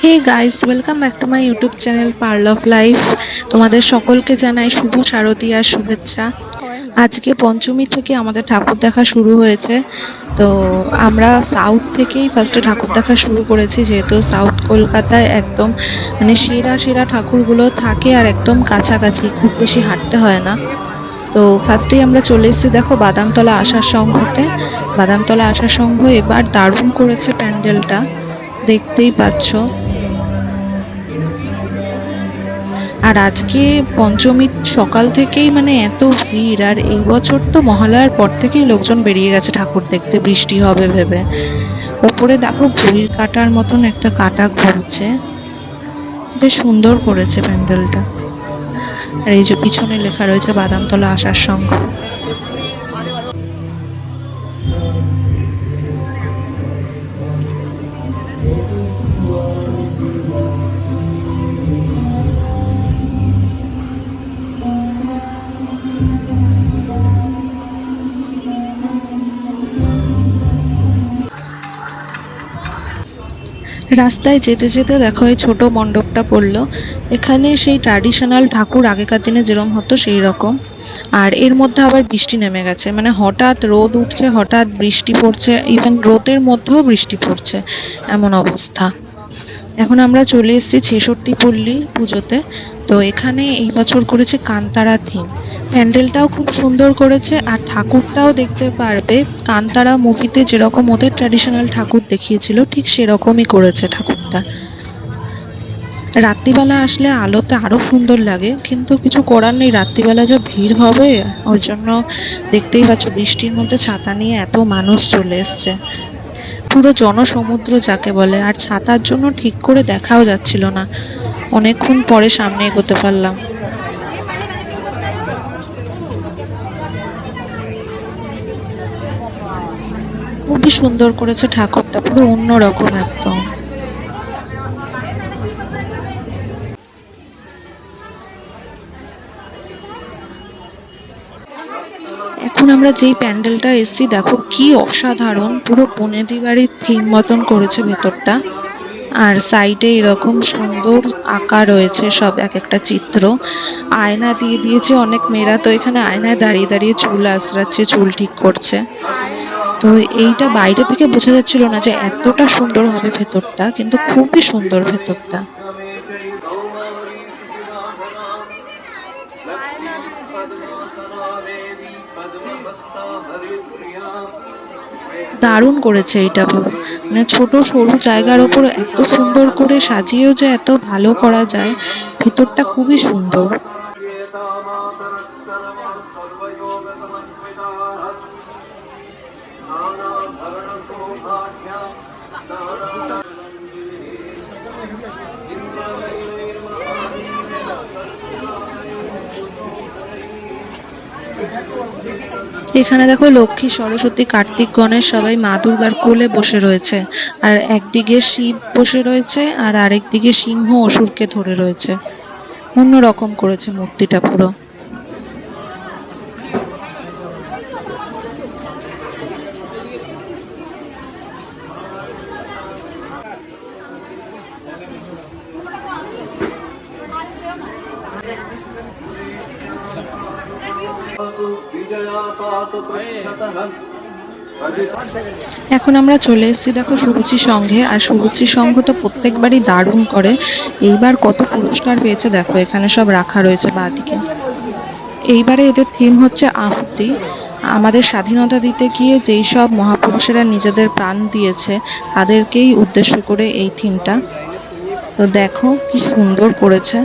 Hey guys welcome back to my YouTube channel pearl of life তোমাদের সকলকে জানাই শুভ শারদীয়ার শুভেচ্ছা। আজকে পঞ্চমী থেকে আমাদের ঠাকুর দেখা শুরু হয়েছে। তো আমরা সাউথ থেকেই ফার্স্টে ঠাকুর দেখা শুরু করেছি, যেহেতু সাউথ কলকাতায় একদম মানে সেরা সেরা ঠাকুরগুলো থাকে আর একদম কাছাকাছি, খুব বেশি হাঁটতে হয় না। তো ফার্স্টেই আমরা চলে এসেছি দেখো বাদামতলা আসার সংঘতে। বাদামতলা আসার সংঘ এবার দারুণ করেছে প্যান্ডেলটা। দেখতেই পাচ্ছ। আর আজকে পঞ্চমী সকাল থেকেই মানে এত ভিড়, আর এই বছর তো মহালয়ার পর থেকেই লোকজন বেরিয়ে গেছে ঠাকুর দেখতে, বৃষ্টি হবে ভেবে। ওপরে দেখো ঘুড়ির কাটার মতন একটা কাটা ঘুরছে বেশ সুন্দর করেছে প্যান্ডেলটা। আর এই যে পিছনে লেখা রয়েছে বাদামতলা আসার সংঘ। রাস্তায় যেতে যেতে দেখো এই ছোট মণ্ডপটা পড়ল। এখানে সেই ট্র্যাডিশনাল ঠাকুর আগেকার দিনে যেরম হতো সেই রকম। আর এর মধ্যে আবার বৃষ্টি নেমে গেছে। মানে হঠাৎ রোদ উঠছে, হঠাৎ বৃষ্টি পড়ছে ইভেন রোদের মধ্যেও বৃষ্টি পড়ছে। এমন অবস্থা। এখন আমরা চলে এসেছি ছেষট্টি পল্লী পুজোতে। তো এখানে এই বছর করেছে কান্তারা থিম প্যান্ডেলটাও খুব সুন্দর করেছে আর ঠাকুরটাও দেখতে পারবে। কান্তারা মুভিতে যেরকম ওদের ট্র্যাডিশনাল ঠাকুর দেখিয়েছিল, ঠিক সেরকমই করেছে ঠাকুরটা। রাত্রিবেলা আসলে আলোতে আরও সুন্দর লাগে, কিন্তু কিছু করার নেই, রাত্রিবেলা যা ভিড় হবে, ওই জন্য দেখতেই পাচ্ছ বৃষ্টির মধ্যে ছাতা নিয়ে এত মানুষ চলে এসছে। পুরো জনসমুদ্র যাকে বলে, আর ছাতার জন্য ঠিক করে দেখাও যাচ্ছিল না। অনেকক্ষণ পরে সামনে এগোতে পারলাম। খুবই সুন্দর করেছে ঠাকুরটা, পুরো অন্যরকম একদম। এখন আমরা যেই প্যান্ডেলটা এসছি, দেখো কি অসাধারণ। পুরো বনেদি বাড়ির থিম মতন করেছে ভেতরটা। আর সাইডে এরকম সুন্দর আঁকা রয়েছে সব, এক একটা চিত্র। আয়না দিয়ে দিয়েছে অনেক মেয়েরা। তো এখানে আয়নায় দাঁড়িয়ে দাঁড়িয়ে চুল আশ্রাচ্ছে চুল ঠিক করছে। তো এইটা বাইরে থেকে বোঝা যাচ্ছিল না যে এতটা সুন্দর হবে ভেতরটা, কিন্তু খুবই সুন্দর ভেতরটা। দারুণ করেছে এটা মানে ছোট সরু জায়গার ওপর এত সুন্দর করে সাজিয়েও যে এত ভালো করা যায়, ভিতরটা খুবই সুন্দর। এখানে দেখো লক্ষ্মী, সরস্বতী, কার্তিক, গণেশ সবাই মা দুর্গার কোলে বসে রয়েছে। আর একদিকে শিব বসে রয়েছে আর আরেকদিকে সিংহ অসুরকে ধরে রয়েছে। অন্যরকম করেছে মূর্তিটা পুরো। এখন আমরা চলে এসেছি, দেখো সুরুচি সংঘে, আর সুরুচি সংঘ তো প্রত্যেকবারই দারুণ করে। এইবার কত পুরস্কার পেয়েছে, দেখো, এখানে সব রাখা রয়েছে বাঁদিকে। এইবারে এদের থিম হচ্ছে আহুতি। আমাদের স্বাধীনতা দিতে গিয়ে যেই সব মহাপুরুষেরা নিজেদের প্রাণ দিয়েছে, তাদেরকেই উদ্দেশ্য করে এই থিমটা তো দেখো কি সুন্দর করেছে।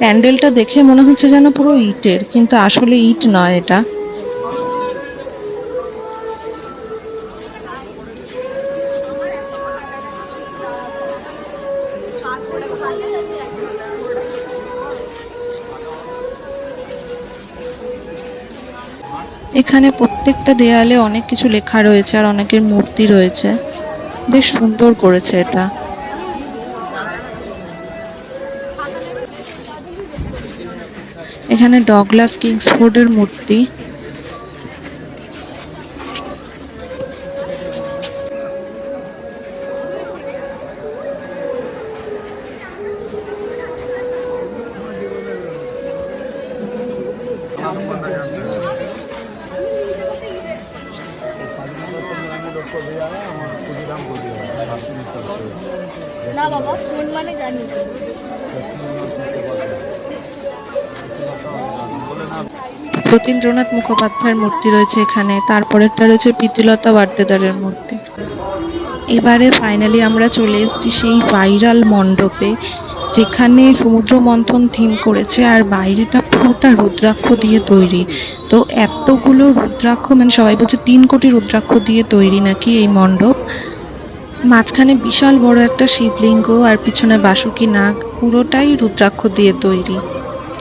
প্যান্ডেলটা দেখে মনে হচ্ছে যেন পুরো ইটের, কিন্তু আসলে ইট নয় এটা। এখানে প্রত্যেকটা দেয়ালে অনেক কিছু লেখা রয়েছে আর অনেকের মূর্তি রয়েছে। বেশ সুন্দর করেছে এটা। এখানে ডগলাস কিংসফোর্ডের মূর্তি। প্রতীন্দ্রনাথ মুখোপাধ্যায়ের মূর্তি রয়েছে এখানে। তারপরেরটা রয়েছে প্রীতিলতা বার্দেদারের মূর্তি। এবারে ফাইনালি আমরা চলে এসেছি সেই ভাইরাল মণ্ডপে, যেখানে সমুদ্র মন্থন থিম করেছে আর বাইরেটা পুরোটা রুদ্রাক্ষ দিয়ে তৈরি। তো এতগুলো রুদ্রাক্ষ মানে সবাই বলছে তিন কোটি রুদ্রাক্ষ দিয়ে তৈরি নাকি এই মণ্ডপ? মাঝখানে বিশাল বড় একটা শিবলিঙ্গ আর পিছনে বাসুকি নাগ, পুরোটাই রুদ্রাক্ষ দিয়ে তৈরি।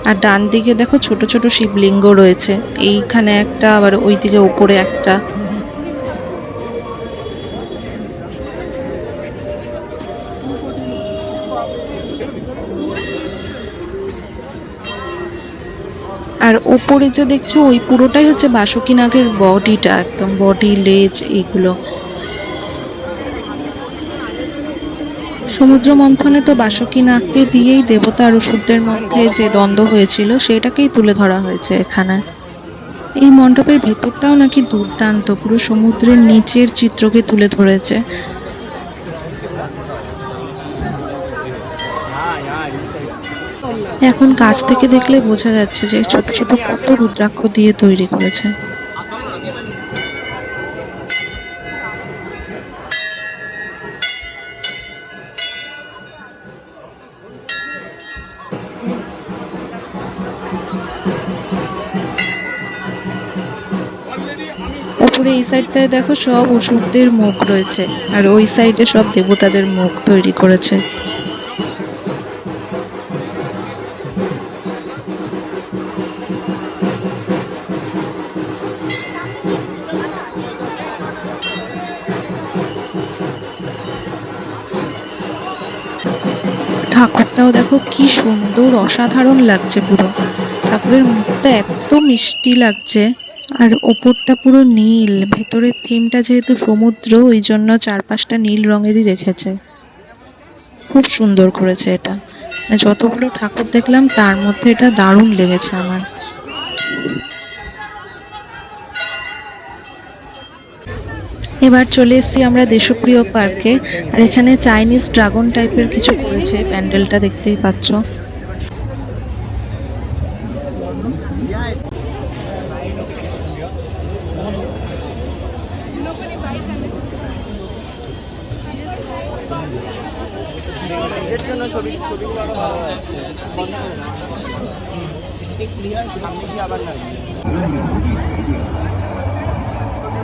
আর ডান দিকে দেখো ছোট ছোট শিবলিঙ্গ রয়েছে। এইখানে একটা, আবার ওই দিকে ওপরে একটা। আর ওপরে যে দেখছ, ওই পুরোটাই হচ্ছে বাসুকি নাগের বডিটা, একদম বডি, লেজ, এইগুলো। সমুদ্র মন্থনে তো বাসুকি নাগকে দিয়েই দেবতা আর অসুরদের মধ্যে যে দ্বন্দ্ব হয়েছিল, সেটাকেই তুলে ধরা হয়েছে এখানে। এই মণ্ডপের ভেতরটাও নাকি দুর্দান্ত, পুরো সমুদ্রের নিচের চিত্রকে তুলে ধরেছে। এখন কাছ থেকে দেখলে বোঝা যাচ্ছে যে ছোট ছোট কত রুদ্রাক্ষ দিয়ে তৈরি করেছে। উপরে এই সাইডটায় দেখো সব অসুরদের মুখ রয়েছে। আর ওই সাইডে সব দেবতাদের মুখ তৈরি করেছে। ঠাকুরটাও দেখো কি সুন্দর, অসাধারণ লাগছে পুরো। ঠাকুরের মুখটা এত মিষ্টি লাগছে। আর ওপরটা পুরো নীল, ভেতরের থিমটা যেহেতু সমুদ্র, ওই জন্য চারপাশটা নীল রঙেরই রেখেছে। খুব সুন্দর করেছে এটা। মানে যতগুলো ঠাকুর দেখলাম, তার মধ্যে এটা দারুণ লেগেছে আমার। এবার চলে এসেছি আমরা দেশপ্রিয় পার্কে, আর এখানে চাইনিজ ড্রাগন টাইপের কিছু করেছে, প্যান্ডেলটা দেখতেই পাচ্ছ এর জন্য ছবি ছবিগুলো আরও ভালো আসছে বন্ধ করে না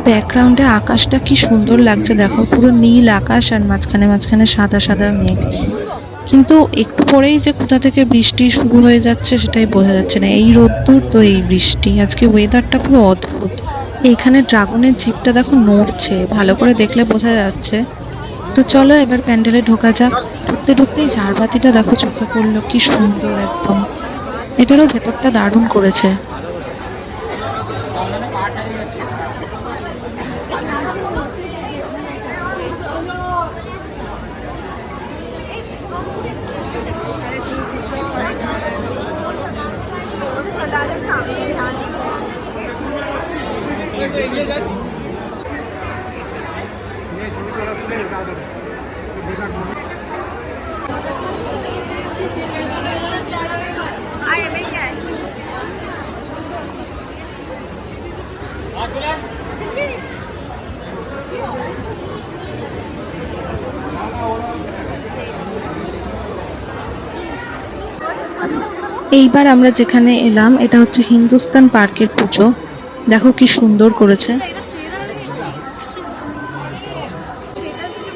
ব্যাকগ্রাউন্ডে আকাশটা কি সুন্দর লাগছে, দেখো, পুরো নীল আকাশ আর মাঝখানে মাঝখানে সাদা সাদা মেঘ। কিন্তু একটু পরেই যে কোথা থেকে বৃষ্টি শুরু হয়ে যাচ্ছে সেটাই বোঝা যাচ্ছে না। এই রোদ্দুর তো এই বৃষ্টি, আজকে ওয়েদারটা পুরো অদ্ভুত। এখানে ড্রাগনের জিপটা দেখো নড়ছে, ভালো করে দেখলে বোঝা যাচ্ছে। তো চলো এবার প্যান্ডেলে ঢোকা যাক। ঢুকতে ঢুকতেই ঝাড়বাতিটা দেখো চোখে পড়ল, কি সুন্দর একদম। এটারও ভেতরটা দারুণ করেছে। এইবার আমরা যেখানে এলাম, এটা হচ্ছে হিন্দুস্তান পার্কের পুজো। দেখো কি সুন্দর করেছে।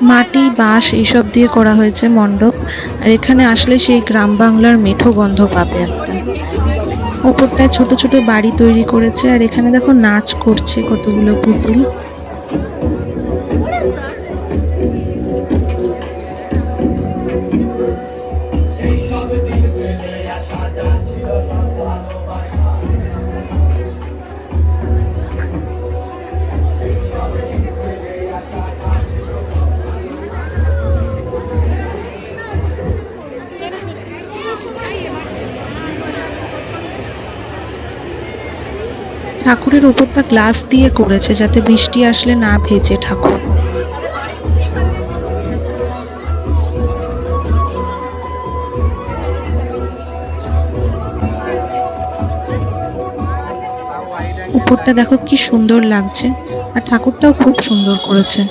মাটি, বাঁশ, এইসব দিয়ে করা হয়েছে মণ্ডপ। আর এখানে আসলে সেই গ্রাম বাংলার মেঠো গন্ধ পাবে একটা। ওপরটায় ছোট ছোট বাড়ি তৈরি করেছে আর এখানে দেখো নাচ করছে কতগুলো পুতুল। ঠাকুরের উপরটা গ্লাস দিয়ে করেছে যাতে বৃষ্টি আসলে না ভেজে ঠাকুর। উপরটা দেখো কি সুন্দর লাগছে, আর ঠাকুরটাও খুব সুন্দর করেছে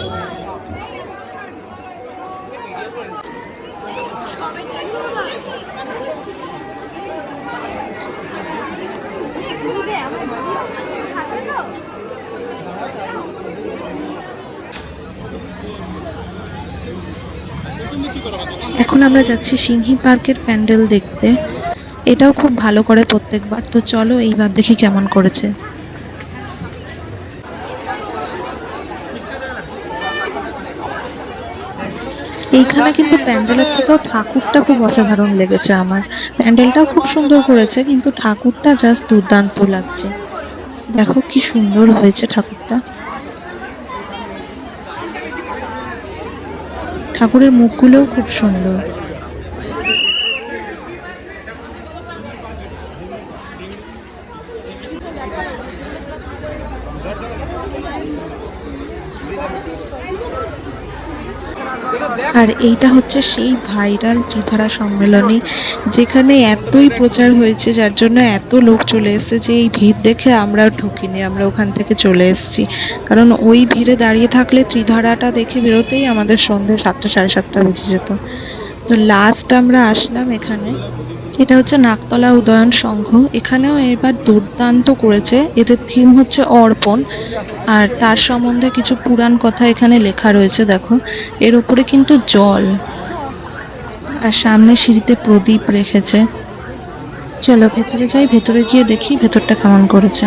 এখন আমরা যাচ্ছি সিংহি পার্কের প্যান্ডেল দেখতে। এটাও খুব ভালো করে প্রত্যেকবার। তো চলো এইবার দেখি কেমন করেছে। এইখানে কিন্তু প্যান্ডেলের থেকেও ঠাকুরটা খুব অসাধারণ লেগেছে আমার। প্যান্ডেলটাও খুব সুন্দর করেছে, কিন্তু ঠাকুরটা জাস্ট দুর্দান্ত লাগছে। দেখো কি সুন্দর হয়েছে ঠাকুরটা। ঠাকুরের মুখগুলোও খুব সুন্দর। আর এইটা হচ্ছে সেই ভাইরাল ত্রিধারা সম্মেলনী যেখানে এতই প্রচার হয়েছে, যার জন্য এত লোক চলে এসেছে যে এই ভিড় দেখে আমরাও ঢুকিনি, আমরা ওখান থেকে চলে এসেছি। কারণ ওই ভিড়ে দাঁড়িয়ে থাকলে ত্রিধারাটা দেখে বেরোতেই আমাদের সন্ধ্যে সাতটা, সাড়ে সাতটা বেজে যেত। তো লাস্ট আমরা আসলাম এখানে। এটা হচ্ছে নাকতলা উদয়ন সংঘ। এখানেও এবার দুর্দান্ত করেছে। এদের থিম হচ্ছে অর্পণ। আর তার সম্বন্ধে কিছু পুরাণ কথা এখানে লেখা রয়েছে, দেখো। এর উপরে কিন্তু জল। আর সামনে সিঁড়িতে প্রদীপ রেখেছে। চলো, ভেতরে যাই, ভেতরে গিয়ে দেখি ভেতরটা কেমন করেছে।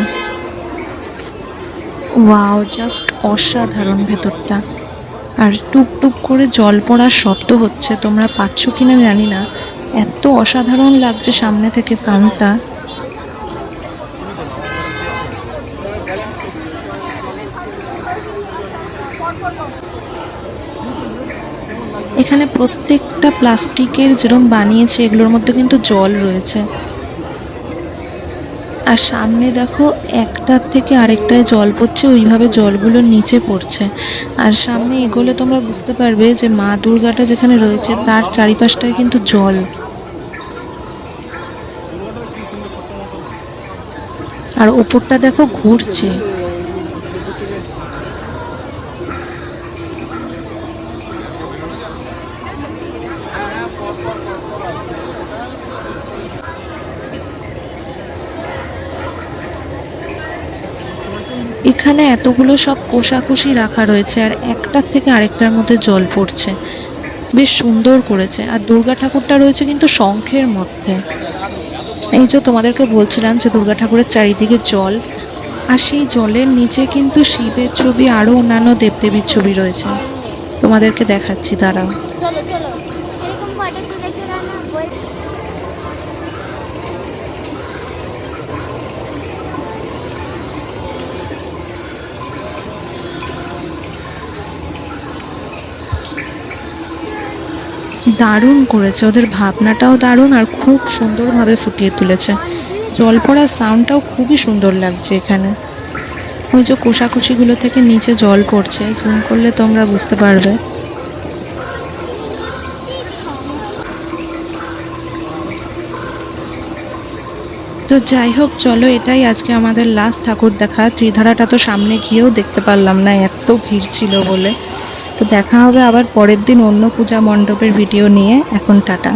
ওয়াও জাস্ট অসাধারণ ভেতরটা। আর টুক টুক করে জল পড়ার শব্দ হচ্ছে, তোমরা পাচ্ছ কিনা জানি না। এত অসাধারণ লাগছে সামনে থেকে সাউন্ডটা। এখানে প্রত্যেকটা প্লাস্টিকের যেরকম বানিয়েছে, এগুলোর মধ্যে কিন্তু জল রয়েছে। আর সামনে দেখো, একটার থেকে আরেকটায় জল পড়ছে, ওইভাবে জলগুলো নিচে পড়ছে। আর সামনে এগোলে তোমরা বুঝতে পারবে যে মা দুর্গাটা যেখানে রয়েছে, তার চারিপাশটায় কিন্তু জল। আর ওপরটা দেখো ঘুরছে। এখানে এতগুলো সব কোষাকুষি রাখা রয়েছে আর একটার থেকে আরেকটার মধ্যে জল পড়ছে। বেশ সুন্দর করেছে। আর দুর্গা ঠাকুরটা রয়েছে কিন্তু শঙ্খের মধ্যে। এই যে তোমাদেরকে বলছিলাম যে দুর্গা ঠাকুরের চারিদিকে জল, আর সেই জলের নিচে কিন্তু শিবের ছবি, আরও অন্যান্য দেবদেবীর ছবি রয়েছে। তোমাদেরকে দেখাচ্ছি, দাঁড়াও চলো চলো এরকম ফটো তুলেছে না না বই দারুণ করেছে। ওদের ভাবনাটাও দারুণ আর খুব সুন্দরভাবে ফুটিয়ে তুলেছে। জল পড়ার সাউন্ডটাও খুবই সুন্দর লাগছে এখানে। ওই যে কোষাকুষিগুলো থেকে নিচে জল পড়ছে জুম করলে তোমরা বুঝতে পারবে। তো যাই হোক, চলো এটাই আজকে আমাদের লাস্ট ঠাকুর দেখা। ত্রিধারাটা তো সামনে গিয়েও দেখতে পারলাম না, এত ভিড় ছিল বলে। তো দেখা হবে আবার পরের দিন অন্য পূজা মণ্ডপের ভিডিও নিয়ে। এখন টাটা।